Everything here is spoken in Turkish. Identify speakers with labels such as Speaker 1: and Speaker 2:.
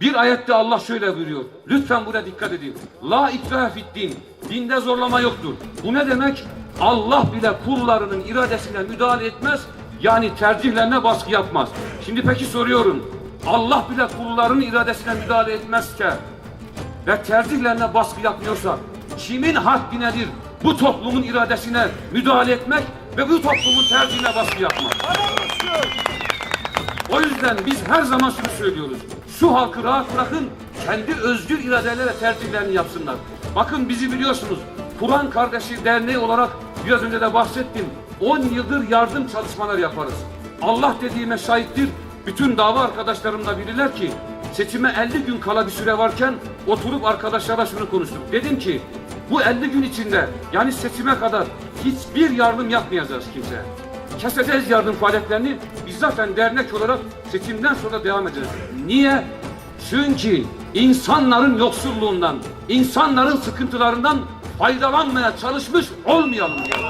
Speaker 1: Bir ayette Allah şöyle buyuruyor. Lütfen buna dikkat edin. La ikrahe fid din. Dinde zorlama yoktur. Bu ne demek? Allah bile kullarının iradesine müdahale etmez. Yani tercihlerine baskı yapmaz. Şimdi peki soruyorum. Allah bile kullarının iradesine müdahale etmezken ve tercihlerine baskı yapmıyorsa kimin haddi nedir bu toplumun iradesine müdahale etmek ve bu toplumun tercihine baskı yapmak? O yüzden biz her zaman şunu söylüyoruz. Şu halkı rahat bırakın, kendi özgür iradelerle tercihlerini yapsınlar. Bakın bizi biliyorsunuz. Kur'an Kardeşi Derneği olarak biraz önce de bahsettim. 10 yıldır yardım çalışmaları yaparız. Allah dediğime şahittir. Bütün dava arkadaşlarım da bilirler ki seçime 50 gün kala bir süre varken oturup arkadaşlara şunu konuştuk. Dedim ki bu 50 gün içinde yani seçime kadar hiçbir yardım yapmayacağız kimseye. Keseceğiz yardım faaliyetlerini. Biz zaten dernek olarak seçimden sonra devam edeceğiz. Niye? Çünkü insanların yoksulluğundan, insanların sıkıntılarından faydalanmaya çalışmış olmayalım diye.